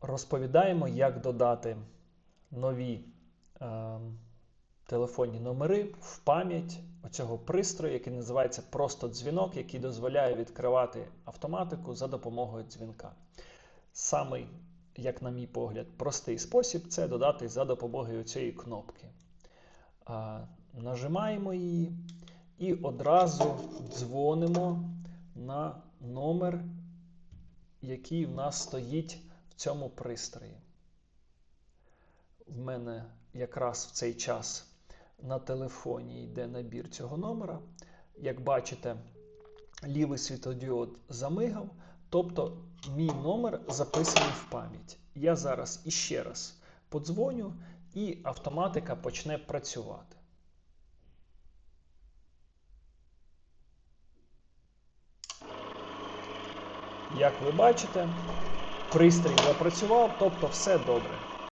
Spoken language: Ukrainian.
Розповідаємо, як додати нові е, телефонні номери в пам'ять оцього пристрою, який називається просто дзвінок, який дозволяє відкривати автоматику за допомогою дзвінка. Самий, як на мій погляд, простий спосіб це додати за допомогою цієї кнопки. А, нажимаємо її і одразу дзвонимо на номер, який в нас стоїть цьому пристрої. В мене якраз в цей час на телефоні йде набір цього номера. Як бачите, лівий світодіод замигав, тобто мій номер записаний в пам'ять. Я зараз іще раз подзвоню, і автоматика почне працювати. Як ви бачите, пристрій запрацював, тобто все добре.